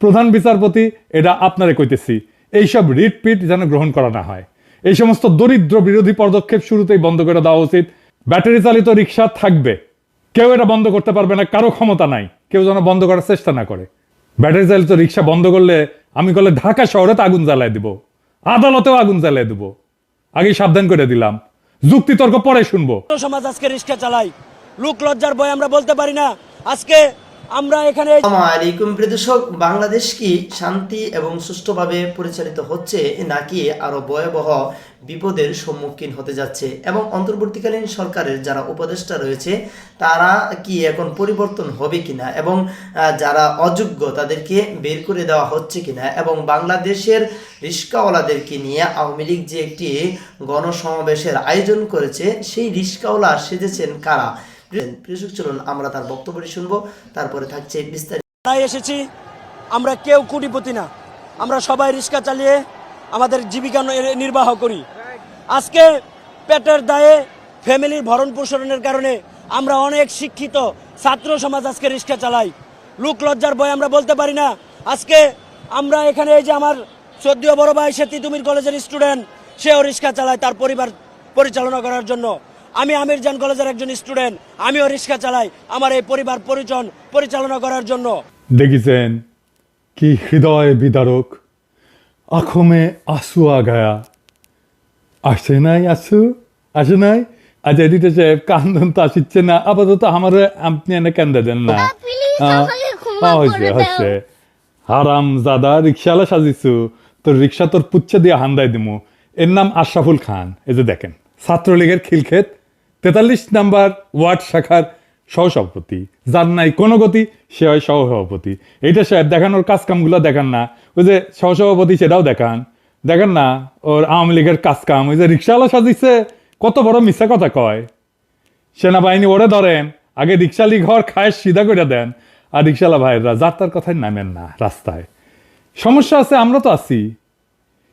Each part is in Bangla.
প্রধান বিচারপতি, এটা আপনারে কইতেছি, এইসব রিট পিট যেন গ্রহণ করা না হয়। এই সমস্ত দরিদ্র বিরোধী পদক্ষেপ শুরুতেই বন্ধ করে দেওয়া উচিত। ব্যাটারি চালিত রিক্সা থাকবে। কেউ এটা বন্ধ করতে পারবে না, কারও ক্ষমতা নাই। কেউ যেন বন্ধ করার চেষ্টা না করে। ব্যাটারি চালিত রিক্সা বন্ধ করলে আমি করলে ঢাকা শহরে তো আগুন জ্বালায় দিব। আদালতেও আগুন জ্বালায় দিব। আগে সাবধান করে দিলাম। যুক্তি তর্ক পরে শুনব। সমাজ আজকে রিক্সা চালাই লোক, লজ্জার ভয় আমরা বলতে পারি না। আজকে আমরা এখানে আলাইকুম বাংলাদেশ কি শান্তি এবং সুষ্ঠুভাবে পরিচালিত হচ্ছে নাকি আরও ভয়াবহ বিপদের সম্মুখীন হতে যাচ্ছে? এবং অন্তর্বর্তীকালীন সরকারের যারা উপদেষ্টা রয়েছে, তারা কি এখন পরিবর্তন হবে কিনা? এবং যারা অযোগ্য, তাদেরকে বের করে দেওয়া হচ্ছে কিনা? এবং বাংলাদেশের রিস্কাওয়ালাদেরকে নিয়ে আওয়ামী লীগ যে একটি গণসমাবেশের আয়োজন করেছে, সেই রিস্কাওয়ালা সেজেছেন কারা? চলুন আমরা তার বক্তব্যটি তারপরে থাকছে বিস্তারিত এসেছি, আমরা কেউ না। আমরা সবাই রিক্সা চালিয়ে আমাদের জীবিকা নির্বাহ করি। আজকে পেটের দায়ে ফ্যামিলির ভরণ পোষণের কারণে আমরা অনেক শিক্ষিত ছাত্র সমাজ আজকে রিক্সা চালাই। লোক লজ্জার বয় আমরা বলতে পারি না। আজকে আমরা এখানে এই যে আমার সদ্য বড় ভাই সে তিতুমির কলেজের স্টুডেন্ট, সেও রিক্সা চালায় তার পরিবার পরিচালনা করার জন্য। আমি আমির জান কলেজের একজন স্টুডেন্ট আমিও রিক্সা চালাই আমার এই পরিবার পরিচন পরিচালনা করার জন্য। দেখিছেন কি হৃদয় বিদারক আখমে আসু আগায়া। আসে নাই আসু? আসে নাই? আচ্ছা এডিটর সাহেব কান্দন তো আসিচ্ছে না আপাতত আমার আপনি এনে কেন্দে দেন না। দাও। হয়েছে হারাম জাদা রিক্সাওয়ালা সাজিছু তোর রিক্সা তোর পুচ্ছে দিয়ে হান্দাই দিমু। এর নাম আশরাফুল খান এই যে দেখেন ছাত্রলীগের খিলক্ষেত তেতাল্লিশ নাম্বার ওয়ার্ড শাখার সহসভাপতি। যার নাই কোনো গতি, সে হয় সহসভাপতি। এইটা সাহেব দেখানোর কাজ কামগুলো দেখান না। ওই যে সহসভাপতি সেটাও দেখান। দেখেন না, ওর আওয়ামী লীগের কাজ কাম ওই যে রিক্সাওয়ালা সাজিছে কত বড় মিথ্যা কথা কয়। সেনাবাহিনী ওরে ধরেন, আগে রিক্সালি ঘর খায় সিধা করে দেন। আর রিক্সালা ভাইরা যাত্রার কথায় নামেন না, রাস্তায়। সমস্যা আছে, আমরা তো আছি।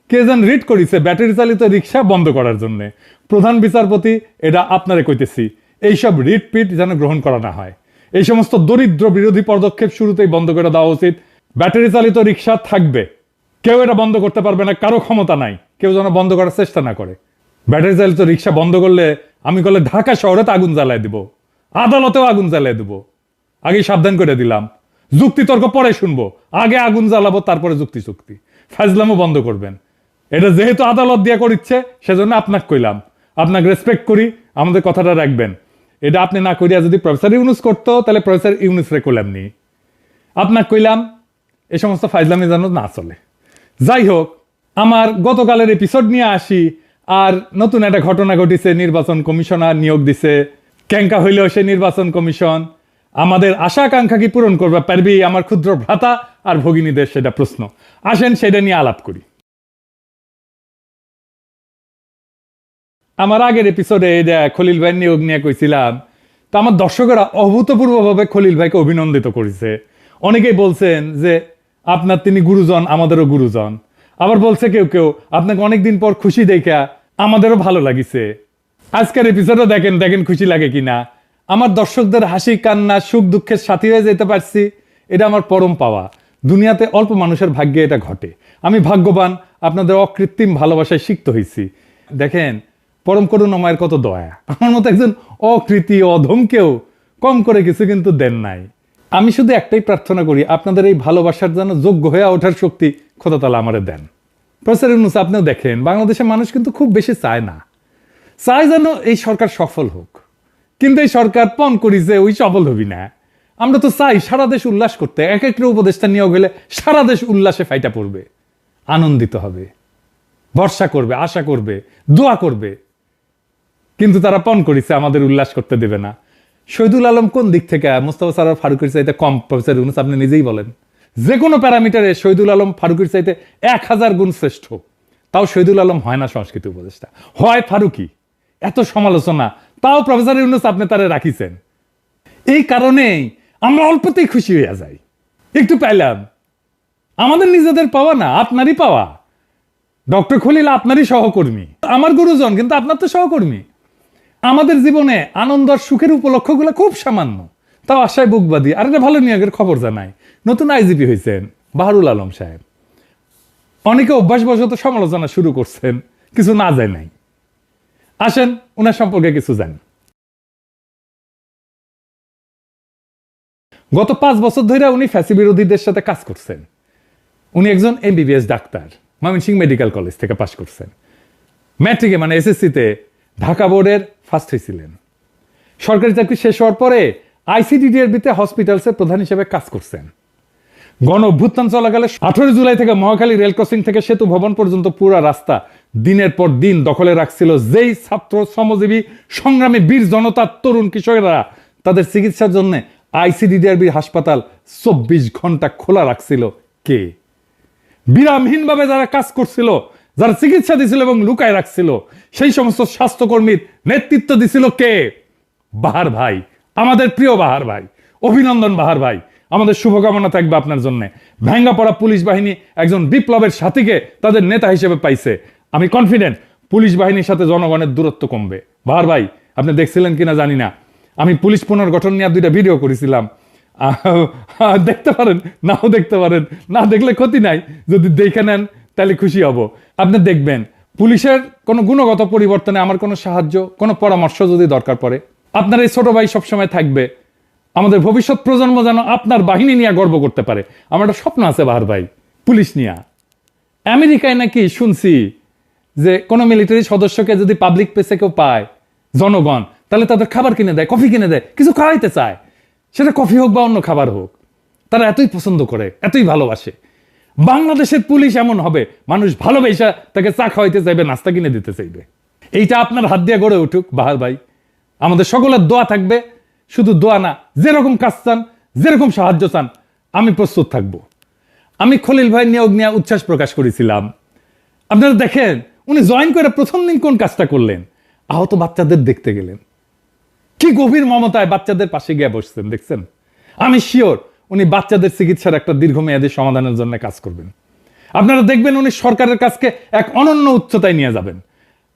কে যেন রিড করিছে ব্যাটারি চালিত রিক্সা বন্ধ করার জন্য। প্রধান বিচারপতি, এটা আপনারে কইতেছি, এইসব রিট পিট যেন গ্রহণ করা না হয়। এই সমস্ত দরিদ্র বিরোধী পদক্ষেপ শুরুতেই বন্ধ করে দেওয়া উচিত। ব্যাটারি চালিত রিক্সা থাকবে। কেউ এটা বন্ধ করতে পারবে না, কারও ক্ষমতা নাই। কেউ যেন বন্ধ করার চেষ্টা না করে। ব্যাটারি চালিত রিক্সা বন্ধ করলে আমি করলে ঢাকা শহরে তো আগুন জ্বালায় দিব। আদালতেও আগুন জ্বালায় দিব। আগে সাবধান করে দিলাম। যুক্তিতর্ক পরে শুনব। আগে আগুন জ্বালাবো, তারপরে যুক্তি চুক্তি ফাজলামও বন্ধ করবেন। এটা যেহেতু আদালত দিয়ে করিচ্ছে, সেজন্য আপনাকে কইলাম। আপনাকে রেসপেক্ট করি, আমাদের কথাটা রাখবেন। এটা আপনি না করিয়া যদি প্রফেসর ইউনুস করতো, তাহলে প্রফেসর ইউনুস রে করলাম নি। আপনাকে কইলাম এই সমস্ত ফাইজলামি যেন না চলে। যাই হোক, আমার গতকালের এপিসোড নিয়ে আসি, আর নতুন একটা ঘটনা ঘটিছে, নির্বাচন কমিশনার নিয়োগ দিছে। ক্যাঙ্কা হইলেও সে নির্বাচন কমিশন। আমাদের আশা আকাঙ্ক্ষা কি পূরণ করবে পারবি, আমার ক্ষুদ্র ভ্রাতা আর ভগিনীদের সেটা প্রশ্ন। আসেন, সেটা নিয়ে আলাপ করি। আমার আগের এপিসোডে খলিল ভাই নিয়োগ নিয়ে কইছিলাম, তো আমার দর্শকেরা অভূতপূর্বভাবে খলিল ভাইকে অভিনন্দিত করেছে। অনেকেই বলছেন যে, আপনার তিনি গুরুজন, আমাদেরও গুরুজন। আবার বলছে কেউ কেউ, আপনাকে অনেকদিন পর খুশি দেখা, আমাদেরও ভালো লাগিছে। আজকের এপিসোডও দেখেন দেখেন খুশি লাগে কিনা। আমার দর্শকদের হাসি, কান্না, সুখ, দুঃখের সাথী হয়ে যেতে পারছি, এটা আমার পরম পাওয়া। দুনিয়াতে অল্প মানুষের ভাগ্যে এটা ঘটে। আমি ভাগ্যবান, আপনাদের অকৃত্রিম ভালোবাসায় সিক্ত হয়েছি দেখেন পরম করুণাময়ের কত দয়া। আমার মতো একজন অকৃতি, অধমকেও কম করে কিছু কিন্তু দেন নাই। আমি শুধু একটাই প্রার্থনা করি, আপনাদের এই ভালোবাসার জন্য যোগ্য হয়ে ওঠার শক্তি খোদা তালা আমারে দেন। প্রফেসর ইউনুস, আপনিও দেখেন, বাংলাদেশের মানুষ কিন্তু খুব বেশি চায় না। চায় যেন এই সরকার সফল হোক। কিন্তু এই সরকার পণ করি যে ওই সফল হবি না। আমরা তো চাই সারা দেশ উল্লাস করতে এক একটা উপদেষ্টা নিয়োগ হলে সারা দেশ উল্লাসে ফাইটা পড়বে। আনন্দিত হবে। ভরসা করবে, আশা করবে, দোয়া করবে। কিন্তু তারা পণ করেছে, আমাদের উল্লাস করতে দেবে না। শহীদুল আলম কোন দিক থেকে? মোস্তফা সারার ফারুকের চাইতে কম, প্রফেসর ইউনুস আপনি নিজেই বলেন। যে কোনো প্যারামিটারে শহীদুল আলম ফারুকের চাইতে এক হাজার গুণ শ্রেষ্ঠ। তাও শহীদুল আলম হয় না সংস্কৃতি উপদেষ্টা। হয় ফারুকি। এত সমালোচনা। তাও প্রফেসর ইউনুস আপনি তারা রাখিছেন। এই কারণেই আমরা অল্পতেই খুশি হইয়া যাই। একটু পাইলাম। আমাদের নিজেদের পাওয়া না, আপনারই পাওয়া। ডক্টর খলিল আপনারই সহকর্মী। আমার গুরুজন, কিন্তু আপনার তো সহকর্মী। আমাদের জীবনে আনন্দ আর সুখের উপলক্ষগুলো খুব সামান্য। তাও আশায় বুক বাদি আর একটা ভালো নিয়োগের খবর জানাই নতুন আইজিপি হয়েছেন বাহারুল আলম সাহেব। অনেকে অভ্যাসবশত সমালোচনা শুরু করছেন, কিছু না যায় নাই। আসেন ওনার সম্পর্কে কিছু জানি। গত পাঁচ বছর ধরে উনি ফ্যাসি বিরোধীদের সাথে কাজ করছেন। উনি একজন MBBS doctor, Mymensingh medical college থেকে পাশ করছেন। ম্যাট্রিকে মানে এসএসসিতে ঢাকা বোর্ডের ফার্স্ট হয়েছিলেন সরকারি চাকরি শেষ হওয়ার পরে আইসিডিডিআরবিতে হসপিটালসের প্রধান হিসেবে কাজ করছেন। গণ অভ্যুত্থান চলাকালে আঠারো জুলাই থেকে মহাখালী রেল ক্রসিং থেকে সেতু ভবন পর্যন্ত পুরো রাস্তা দিনের পর দিন দখলে রাখছিল যেই ছাত্র, শ্রমজীবী, সংগ্রামী, বীর জনতার তরুণ কিশোরেরা তাদের চিকিৎসার জন্য আইসিডিডিআরবির হাসপাতাল চব্বিশ ঘণ্টা খোলা রাখছিল কে? বিরামহীনভাবে যারা কাজ করছিল যারা চিকিৎসা দিছিল এবং লুকায় রাখছিল, সেই সমস্ত স্বাস্থ্যকর্মীর নেতৃত্ব দিছিল কে? বাহার ভাই, আমাদের প্রিয় বাহার ভাই। অভিনন্দন বাহার ভাই। আমাদের শুভকামনা থাকবে আপনার জন্য। ভেঙ্গা পড়া পুলিশ বাহিনী একজন বিপ্লবের সাথীকে তাদের নেতা হিসেবে পাইছে। আমি কনফিডেন্ট পুলিশ বাহিনীর সাথে জনগণের দূরত্ব কমবে। বাহার ভাই, আপনি দেখছিলেন কিনা জানি না। আমি পুলিশ পুনর্গঠন নিয়ে দুইটা ভিডিও করেছিলাম। দেখতে পারেন, নাও দেখতে পারেন। না দেখলে ক্ষতি নাই। যদি দেখে নেন তাহলে খুশি হব। আপনি দেখবেন, পুলিশের কোনো গুণগত পরিবর্তনে আমার কোনো সাহায্য, কোনো পরামর্শ যদি দরকার পড়ে, আপনার এই ছোট ভাই সবসময় থাকবে। আমাদের ভবিষ্যৎ প্রজন্ম যেন আপনার বাহিনী নিয়ে গর্ব করতে পারে। আমার একটা স্বপ্ন আছে বাহার ভাই, পুলিশ নিয়ে। আমেরিকায় নাকি শুনছি যে কোনো মিলিটারি সদস্যকে যদি পাবলিক প্লেসে কেউ পায়, জনগণ, তাহলে তাদের খাবার কিনে দেয় কফি কিনে দেয়, কিছু খাওয়াইতে চায়। সেটা কফি হোক বা অন্য খাবার হোক, তারা এতই পছন্দ করে, এতই ভালোবাসে। বাংলাদেশের পুলিশ এমন হবে, মানুষ ভালোবেসে তাকে চা খাওয়াইতে চাইবে, নাস্তা কিনে দিতে চাইবে। এইটা আপনার হাত দিয়ে গড়ে উঠুক, বাহার ভাই। আমাদের সকলের দোয়া থাকবে, শুধু দোয়া না, যেরকম কাজ চান, যেরকম সাহায্য চান, আমি প্রস্তুত থাকব। আমি খলিল ভাই নিয়োগ নিয়ে উচ্ছ্বাস প্রকাশ করেছিলাম। আপনারা দেখেন, উনি জয়েন করে প্রথম দিন কোন কাজটা করলেন? আহত বাচ্চাদের দেখতে গেলেন। কি গভীর মমতায় বাচ্চাদের পাশে গিয়ে বসছেন, দেখছেন? আমি শিওর উনি বাচ্চাদের চিকিৎসার একটা দীর্ঘমেয়াদী সমাধানের জন্য কাজ করবেন। আপনারা দেখবেন উনি সরকারের কাছকে এক অনন্য উচ্চতায় নিয়ে যাবেন।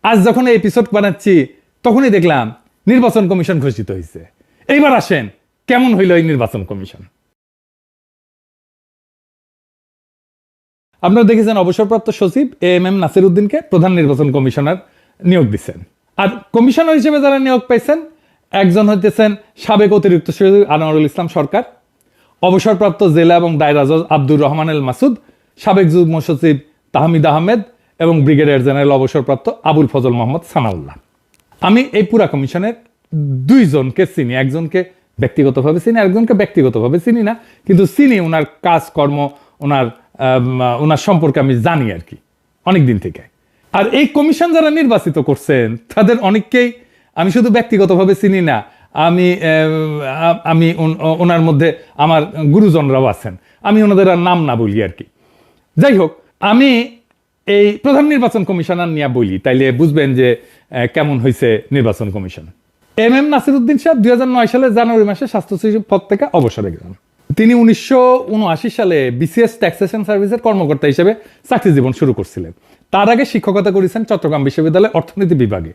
আজ যখন এই এপিসোড বানাচ্ছি, তখনই দেখলাম নির্বাচন কমিশন ঘোষিত হয়েছে। এইবার আসেন, কেমন হইল এই নির্বাচন কমিশন? আপনারা দেখেছেন অবসরপ্রাপ্ত সচিব এ এম এম নাসির উদ্দিনকে প্রধান নির্বাচন কমিশনার নিয়োগ দিচ্ছেন। আর কমিশনার হিসেবে যারা নিয়োগ পাইছেন, একজন হইতেছেন সাবেক অতিরিক্ত সচিব আনোয়ারুল ইসলাম সরকার। অবসরপ্রাপ্ত জেলা এবং দায়রা জজ আব্দুর রহমান এল মাসুদ, সাবেক যুগ্ম সচিব তাহমিদ আহমেদ এবং ব্রিগেডিয়ার জেনারেল অবসরপ্রাপ্ত আবুল ফজল মোহাম্মদ সানাউল্লাহ। আমি এই পুরা কমিশনের দুইজনকে চিনি, একজনকে ব্যক্তিগতভাবে চিনি একজনকে ব্যক্তিগতভাবে চিনি না, কিন্তু চিনি ওনার কাজকর্ম, ওনার ওনার সম্পর্কে আমি জানি আর কি, অনেক দিন থেকে। আর এই কমিশন যারা নির্বাচিত করছেন, তাদের অনেককেই আমি শুধু ব্যক্তিগতভাবে চিনি না আমি আমি ওন- ওনার মধ্যে আমার গুরুজনরাও আছেন। আমি ওনাদের আর নাম না বলি আর কি। যাই হোক, আমি এই প্রধান নির্বাচন কমিশনার নিয়ে বলি, তাইলে বুঝবেন যে কেমন হয়েছে নির্বাচন কমিশন। এম এম নাসিরুদ্দিন সাহেব দুই নয় সালে জানুয়ারি মাসে স্বাস্থ্য সচিব পদ থেকে অবসরে গেলেন। তিনি উনিশশো উনআশি সালে বিসিএস ট্যাক্সেশন সার্ভিসের কর্মকর্তা হিসেবে চাকরি জীবন শুরু করছিলেন। তার আগে শিক্ষকতা করেছেন চট্টগ্রাম বিশ্ববিদ্যালয়ের অর্থনীতি বিভাগে।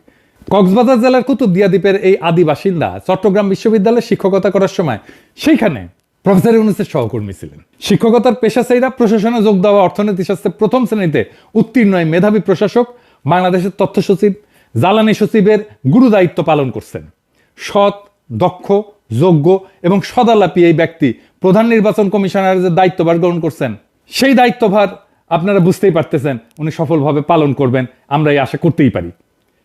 কক্সবাজার জেলার কুতুবদিয়া দ্বীপের এই আদি বাসিন্দা চট্টগ্রাম বিশ্ববিদ্যালয়ে শিক্ষকতা করার সময় সেইখানে প্রফেসর ইউনুসের সহকর্মী ছিলেন। শিক্ষকতার পেশাচারীরা প্রশাসনে যোগ দেওয়া অর্থনীতি শাস্ত্রে প্রথম শ্রেণীতে উত্তীর্ণ মেধাবী প্রশাসক বাংলাদেশের তথ্য সচিব, জ্বালানি সচিবের গুরু দায়িত্ব পালন করছেন। সৎ, দক্ষ, যোগ্য এবং সদালাপি এই ব্যক্তি প্রধান নির্বাচন কমিশনারের যে দায়িত্বভার গ্রহণ করছেন, সেই দায়িত্বভার আপনারা বুঝতেই পারতেছেন উনি সফলভাবে পালন করবেন আমরা এই আশা করতেই পারি।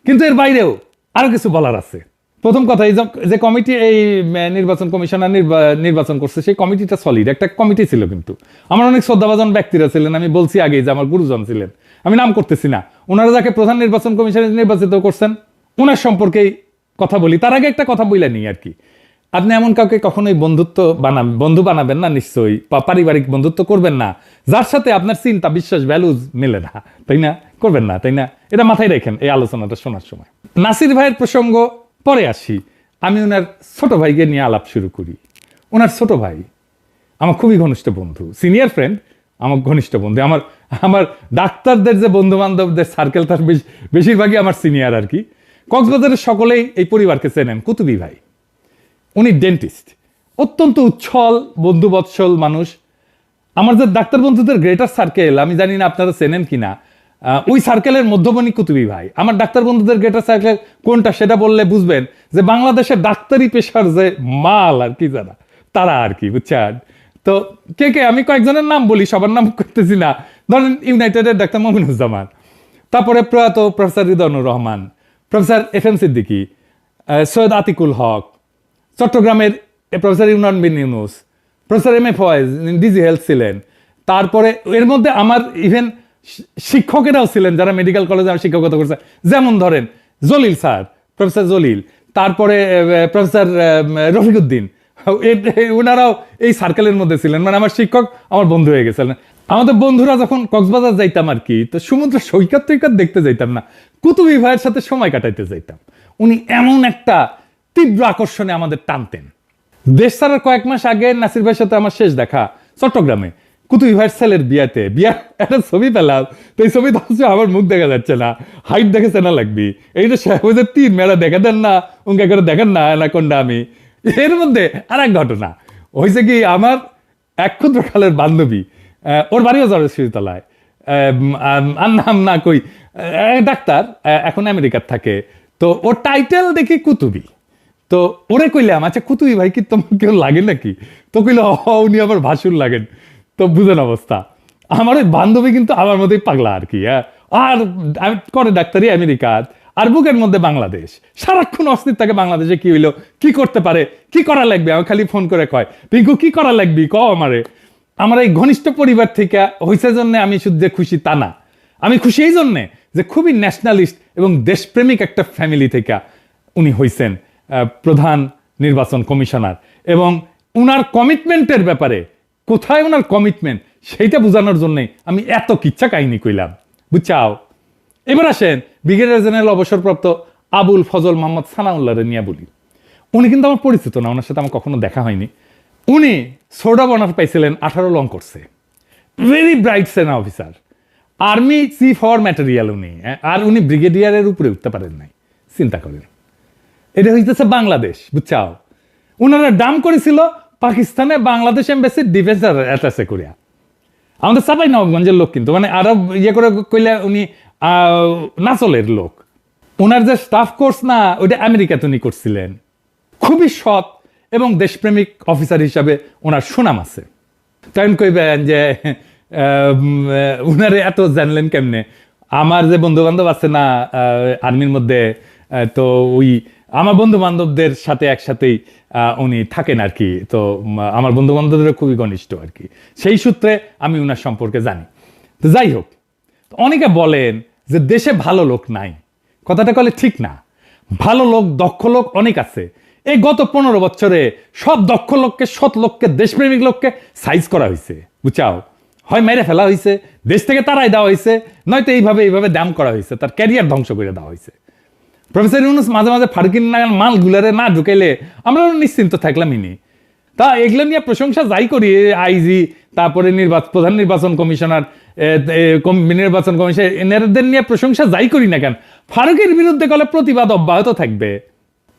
কিন্তু এর বাইরেও আরও কিছু বলার আছে। প্রথম কথা, এই যে- কমিটি, এই নির্বাচন কমিশনার নির্বাচন করছে, সেই কমিটিটা সলিড একটা কমিটি ছিল কিন্তু। আমার অনেক শ্রদ্ধাভাজন ব্যক্তিরা ছিলেন, আমি বলছি আগেই যে আমার গুরুজন ছিলেন। আমি নাম করতেছি না। ওনারা যাকে প্রধান নির্বাচন কমিশনের নির্বাচিত করছেন, ওনার সম্পর্কেই কথা বলি। তার আগে একটা কথা বইলা নিই আর কি। আপনি এমন কাউকে কখনোই বন্ধুত্ব বানাবেন বন্ধু বানাবেন না নিশ্চয়ই, বা পারিবারিক বন্ধুত্ব করবেন না। যার সাথে আপনার চিন্তা, বিশ্বাস ভ্যালুজ মেলে না, তাই না? করবেন না, তাই না? এটা মাথায় রেখেন এই আলোচনাটা শোনার সময়। নাসির ভাইয়ের প্রসঙ্গ পরে আসি। আমি ওনার ছোট ভাইকে নিয়ে আলাপ শুরু করি। ওনার ছোট ভাই আমার খুবই ঘনিষ্ঠ বন্ধু সিনিয়র ফ্রেন্ড আমার ঘনিষ্ঠ বন্ধু আমার আমার ডাক্তারদের যে বন্ধু বান্ধবদের সার্কেল তার বেশ- বেশিরভাগই আমার সিনিয়র আর কি। কক্সবাজারের সকলেই এই পরিবারকে চেনেন কুতুবি ভাই। উনি ডেন্টিস্ট অত্যন্ত উচ্ছল বন্ধুবৎসল মানুষ। আমার যে ডাক্তার বন্ধুদের গ্রেটার সার্কেল আমি জানি না আপনারা চেনেন কিনা আহ, ওই সার্কেলের মধ্যমণি কুতুবি ভাই। আমার ডাক্তার বন্ধুদের গ্রেটার সার্কেল কোনটা সেটা বললে বুঝবেন যে বাংলাদেশের ডাক্তারি পেশার যে মাল আর কি যারা তারা আর কি, বুঝছেন? তো কে কে, আমি কয়েকজনের নাম বলি, সবার নাম করতেছি না। ধরেন ইউনাইটেডের ডাক্তার মমিনুজ্জামান, তারপরে প্রয়াত professor Ridnur Rahman, professor F M Siddiqui Syed Atiqul Haque, চট্টগ্রামের professor Yunan bin Yunus, professor M A Foyez, DG health ছিলেন। তারপরে এর মধ্যে আমার ইভেন শিক্ষকেরাও ছিলেন যারা মেডিকেল কলেজে শিক্ষকতা করছে। যেমন ধরেন, জলিল স্যার প্রফেসর জলিল, তারপরে প্রফেসর রফিকুদ্দিন ওনারাও এই সার্কেলের মধ্যে ছিলেন। মানে আমার শিক্ষক, আমার বন্ধু হয়ে গেছিলেন। আমাদের বন্ধুরা যখন কক্সবাজার যাইতাম আর কি, তো সমুদ্র সৈকত টৈকত দেখতে যাইতাম না, কুতুবি ভাইয়ের সাথে সময় কাটাইতে যাইতাম। উনি এমন একটা তীব্র আকর্ষণে আমাদের টানতেন। দেশ ছাড়ার কয়েক মাস আগে নাসির ভাইয়ের সাথে আমার শেষ দেখা, চট্টগ্রামে। কুতুবি ভাইয়ের বিয়াতে। বিয়ার একটা ছবি পেলাম, তো এই ছবি ধরছে আমার মুখ দেখা যাচ্ছে না, হাইট দেখেছে না লাগবি। এই যে শেহবুজের তিন মেলা দেখা দেন না, উনকে করে দেখেন না না কোনটা আমি। এর মধ্যে আর এক ঘটনা হয়েছে কি আমার এক ক্ষুদ্র কালের বান্ধবী ওর বাড়িও যাবে শিরতলায় আর নাম না কই ডাক্তার এখন আমেরিকার থাকে। তো ওর টাইটেল দেখি কুতুবি। তো ওরে কইলাম আচ্ছা কুতুবি ভাই, কি তোমার কেউ লাগে নাকি? তো কইলো উনি আমার ভাসুর লাগেন। তো বুঝেন অবস্থা। আমার ওই বান্ধবী কিন্তু আমার মধ্যেই পাগলা আর কি হ্যাঁ। আর করে ডাক্তারি আমেরিকার, আর বুকের মধ্যে বাংলাদেশ। সারাক্ষণ অস্থির থাকে বাংলাদেশে কি হইল, কি করতে পারে, কি করা লাগবে? আমার খালি ফোন করে কয়, পিঙ্কু, কি করা লাগবি? ক আমারে। আমার এই ঘনিষ্ঠ পরিবার থেকে হয়েছে জন্য আমি শুধু যে খুশি তা না। আমি খুশি এই জন্যে যে খুবই ন্যাশনালিস্ট এবং দেশপ্রেমিক একটা ফ্যামিলি থেকে উনি হইছেন প্রধান নির্বাচন কমিশনার। এবং উনার কমিটমেন্টের ব্যাপারে কোথায় ওনার কমিটমেন্ট সেইটা বোঝানোর জন্যই আমি এত কিচ্ছা কাহিনী কইলাম। বুঝছাও? এবার আসেন ব্রিগেডিয়ার জেনারেল অবসরপ্রাপ্ত আবুল ফজল মোহাম্মদ সানাউল্লাহরে নিয়ে বলি। উনি কিন্তু আমার পরিচিত না ওনার সাথে আমার কখনো দেখা হয়নি। উনি সোডা বনার পাইছিলেন আঠারো লং করছে ভেরি ব্রাইট সেনা অফিসার আর্মি চিফ হওয়ার ম্যাটেরিয়াল উনি হ্যাঁ, আর উনি ব্রিগেডিয়ারের উপরে উঠতে পারেন নাই। চিন্তা করেন। এটা হইতেছে বাংলাদেশ বুঝছাও? ওনারা দাম করেছিল পাকিস্তানে বাংলাদেশ এম্বাসির ডিফেন্স অ্যাটাচে করিয়া। আমাদের চাপাই নবাবগঞ্জের লোক কিন্তু মানে আরও ইয়ে করে কইলে উনি নাচলের লোক। ওনার যে স্টাফ কোর্স না, ওইটা আমেরিকাতে উনি করছিলেন। খুবই সৎ এবং দেশপ্রেমিক অফিসার হিসাবে ওনার সুনাম আছে। তখন কইবেন যে উনারে এত জানলেন কেমনে? আমার যে বন্ধু বান্ধব আছে না আর্মির মধ্যে তো ওই আমার বন্ধু বান্ধবদের সাথে একসাথেই উনি থাকেন আর কি তো আমার বন্ধু বান্ধবদের খুবই ঘনিষ্ঠ আর কি সেই সূত্রে আমি উনার সম্পর্কে জানি। তো যাই হোক অনেকে বলেন যে দেশে ভালো লোক নাই। কথাটা কলে ঠিক না। ভালো লোক, দক্ষ লোক অনেক আছে। এই গত পনেরো বছরে সব দক্ষ লোককে, সৎ লোককে, দেশপ্রেমিক লোককে সাইজ করা হয়েছে বুঝাও? হয় মেরে ফেলা হয়েছে দেশ থেকে তারাই দেওয়া হয়েছে নয়তো এইভাবে এইভাবে দাম করা হয়েছে তার ক্যারিয়ার ধ্বংস করে দেওয়া হয়েছে প্রফেসর ইউনুস মাঝে মাঝে ফারকিন নাগান মাল গুলারে না ঢুকাইলে আমরা নিশ্চিন্ত থাকলাম ইনি তা এগুলো নিয়ে প্রশংসা যাই করি আইজি, তারপরে নির্বাচন প্রধান নির্বাচন কমিশনার নির্বাচন কমিশন এনাদের নিয়ে প্রশংসা যাই করি না কেন? ফারুকের বিরুদ্ধে গেলে প্রতিবাদ অব্যাহত থাকবে।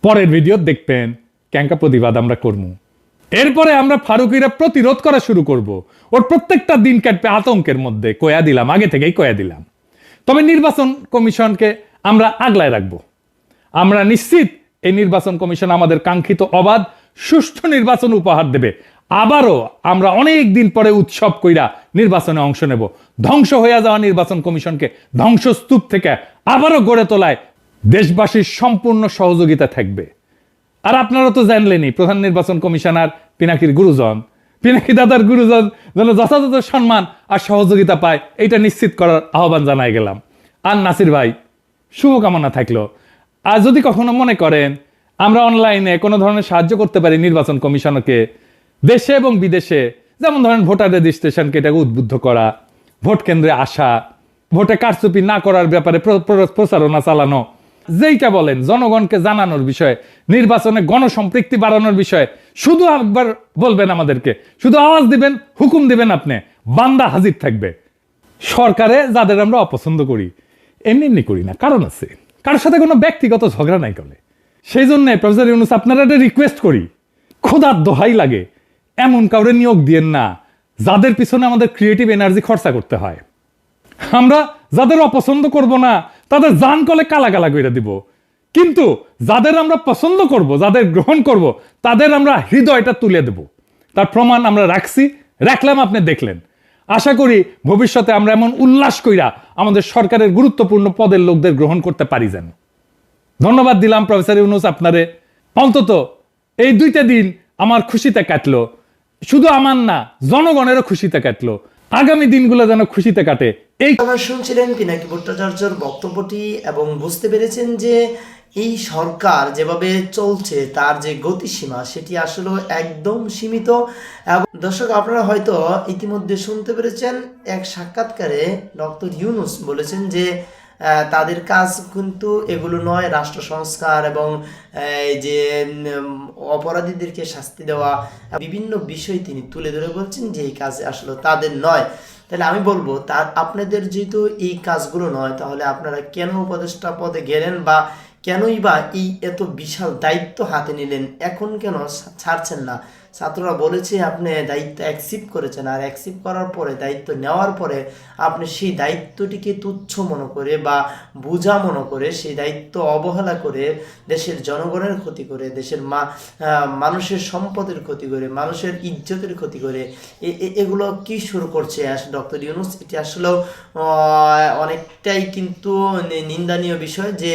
পরের ভিডিও দেখবেন, ক্যাঙ্কা প্রতিবাদ আমরা করব এরপরে আমরা ফারুকিরা প্রতিরোধ করা শুরু করব। ওর প্রত্যেকটা দিন কাটবে আতঙ্কের মধ্যে, কয়া দিলাম, আগে থেকেই কয়া দিলাম। তবে নির্বাচন কমিশনকে আমরা আগলায় রাখব। আমরা নিশ্চিত এই নির্বাচন কমিশন আমাদের কাঙ্ক্ষিত অবাধ, সুষ্ঠু নির্বাচন উপহার দেবে। আবারও আমরা অনেক দিন পরে উৎসব কইরা নির্বাচনে অংশ নেব। ধ্বংস হয়ে যাওয়া নির্বাচন কমিশনকে ধ্বংসস্তূপ থেকে আবারও গড়ে তোলায় দেশবাসীর সম্পূর্ণ সহযোগিতা থাকবে। আর আপনারা তো জানলেনই, প্রধান নির্বাচন কমিশনার পিনাকির গুরুজন। পিনাকি দাদার গুরুজন যেন যথাযথ সম্মান আর সহযোগিতা পায় এটা নিশ্চিত করার আহ্বান জানাই গেলাম। আর নাসির ভাই, শুভকামনা থাকল। আর যদি কখনো মনে করেন, আমরা অনলাইনে কোনো ধরনের সাহায্য করতে পারি নির্বাচন কমিশনকে, দেশে এবং বিদেশে, যেমন ধরেন ভোটার রেজিস্ট্রেশনকে এটাকে উদ্বুদ্ধ করা, ভোট কেন্দ্রে আসা, ভোটে কারচুপি না করার ব্যাপারে প্র- প্র- প্রচারণা চালানো, যেইটা বলেন, জনগণকে জানানোর বিষয়ে, নির্বাচনে গণসম্পৃক্তি বাড়ানোর বিষয়ে, শুধু একবার বলবেন আমাদেরকে, শুধু আওয়াজ দিবেন, হুকুম দিবেন আপনি, বান্দা হাজির থাকবে। সরকারে যাদের আমরা অপছন্দ করি, এমনি এমনি করি না, কারণ আছে। কারোর সাথে কোনো ব্যক্তিগত ঝগড়া নাই করে সেই জন্য প্রফেসর ইউনুস, আপনারা একটা রিকোয়েস্ট করি। খোদার দোহাই লাগে। এমন কাউরে নিয়োগ দিয়েন না, যাদের পিছনে আমাদের ক্রিয়েটিভ এনার্জি খরচা করতে হয়। আমরা যাদের অপছন্দ করব না, তাদের জান কলে কালা কালা করে দিব। কিন্তু যাদের আমরা পছন্দ করব, যাদের গ্রহণ করব, তাদের আমরা হৃদয়টা তুলে দেব। তার প্রমাণ আমরা রাখছি। রাখলাম, আপনি দেখলেন। আশা করি ভবিষ্যতে আমরা এমন উল্লাস কইরা আমাদের সরকারের গুরুত্বপূর্ণ পদের লোকদের গ্রহণ করতে পারি যেন। ধন্যবাদ দিলাম, প্রফেসর ইউনুস, আপনারে। অন্তত এই দুইটা দিন আমার খুশিতে কাটলো। শুধু আমার না, জনগণেরও খুশিতে কাটলো। আগামী দিনগুলো যেন খুশিতে কাটে। এই কথা শুনছিলেন পিনাকি ভট্টাচার্যর বক্তব্যটি এবং বুঝতে পেরেছেন যে এই সরকার যেভাবে চলছে, তার যে গতিসীমা, সেটি আসলে একদম সীমিত। এবং দর্শক, আপনারা হয়তো ইতিমধ্যে শুনতে পেরেছেন, এক সাক্ষাৎকারে ডক্টর ইউনুস বলেছেন যে তাদের কাজ কিন্তু এগুলো নয়, রাষ্ট্র সংস্কার এবং যে অপরাধীদেরকে শাস্তি দেওয়া। বিভিন্ন বিষয় তিনি তুলে ধরে বলছেন যে, এই কাজ আসলে তাদের নয়। তাহলে আমি বলব, তার, আপনাদের যেহেতু এই কাজগুলো নয়, তাহলে আপনারা কেন উপদেষ্টা পদে গেলেন বা কেনই বা এই এত বিশাল দায়িত্ব হাতে নিলেন? এখন কেন ছাড়ছেন না? ছাত্ররা বলেছে আপনি দায়িত্ব অ্যাকসেপ্ট করেছেন। আর অ্যাকসেপ্ট করার পরে, দায়িত্ব নেওয়ার পরে আপনি সেই দায়িত্বটিকে তুচ্ছ মনে করে বা বোঝা মনে করে সেই দায়িত্ব অবহেলা করে দেশের জনগণের ক্ষতি করে, দেশের মা মানুষের সম্পদের ক্ষতি করে, মানুষের ইজ্জতের ক্ষতি করে। এগুলো কি শুরু করছে? ডক্টর ইউনুস, এটি আসলেও অনেকটাই কিন্তু নিন্দনীয় বিষয় যে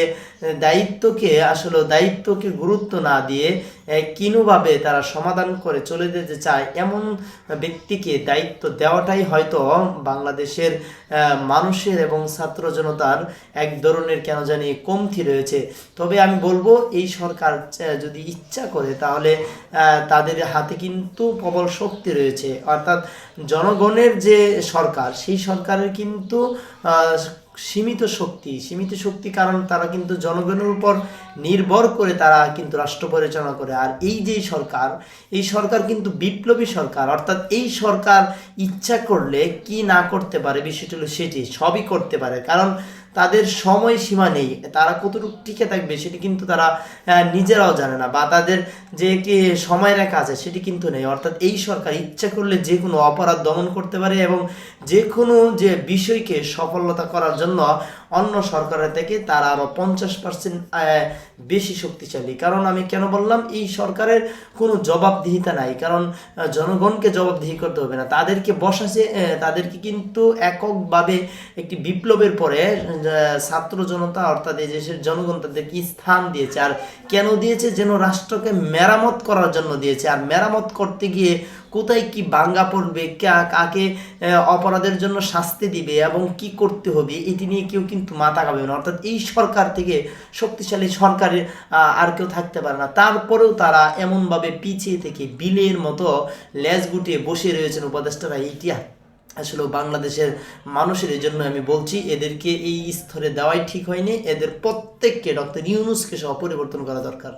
দায়িত্বকে, আসলে দায়িত্বকে গুরুত্ব না দিয়ে কিনুভাবে তারা সমাধান করে চলে যেতে চায় এমন ব্যক্তিকে দায়িত্ব দেওয়াটাই হয়তো বাংলাদেশের মানুষের এবং ছাত্র জনতার এক ধরনের কেন জানি কমতি রয়েছে। তবে আমি বলব, এই সরকার যদি ইচ্ছা করে তাহলে তাদের হাতে কিন্তু প্রবল শক্তি রয়েছে। অর্থাৎ জনগণের যে সরকার, সেই সরকারের কিন্তু সীমিত শক্তি সীমিত শক্তি কারণ তারা কিন্তু জনগণের উপর নির্ভর করে তারা কিন্তু রাষ্ট্র পরিচালনা করে। আর এই যে সরকার, এই সরকার কিন্তু বিপ্লবী সরকার। অর্থাৎ এই সরকার ইচ্ছা করলে কি না করতে পারে বিষয়টি হলো সেটি, সবই করতে পারে। কারণ তাদের সময় সীমা নেই। তারা কতটুকু টিকে থাকবে সেটি কিন্তু তারা নিজেরাও জানে না। বা তাদের যে একটি সময় রেখা আছে সেটি কিন্তু নেই। অর্থাৎ এই সরকার ইচ্ছা করলে যে কোনো অপরাধ দমন করতে পারে এবং যে কোনো যে বিষয়কে সফলতা করার জন্য অন্য সরকারের থেকে তারা আরও পঞ্চাশ পার্সেন্ট বেশি শক্তিশালী। কারণ আমি কেন বললাম, এই সরকারের কোনো জবাবদিহিতা নাই। কারণ জনগণকে জবাবদিহি করতে হবে না। তাদেরকে বসাছে তাদেরকে কিন্তু এককভাবে একটি বিপ্লবের পরে ছাত্র জনতা অর্থাৎ এই দেশের জনগণ তাদেরকে স্থান দিয়েছে। আর কেন দিয়েছে? যেন রাষ্ট্রকে মেরামত করার জন্য দিয়েছে। আর মেরামত করতে গিয়ে কোথায় কি বাঙ্গা পড়বে কাকে অপরাধের জন্য শাস্তি দিবে এবং কি করতে হবে, এটি নিয়ে কেউ কিন্তু মাথা খাবে না। অর্থাৎ এই সরকার থেকে শক্তিশালী সরকারের আর কেউ থাকতে পারে না। তারপরেও তারা এমনভাবে পিছিয়ে থেকে বিলের মতো লেজ গুটিয়ে বসে রয়েছেন উপদেষ্টারা। এইটি আসলে বাংলাদেশের মানুষের এই জন্য আমি বলছি, এদেরকে এই স্তরে দেওয়াই ঠিক হয়নি। এদের প্রত্যেককে ডক্টর ইউনুসকে সহ পরিবর্তন করা দরকার।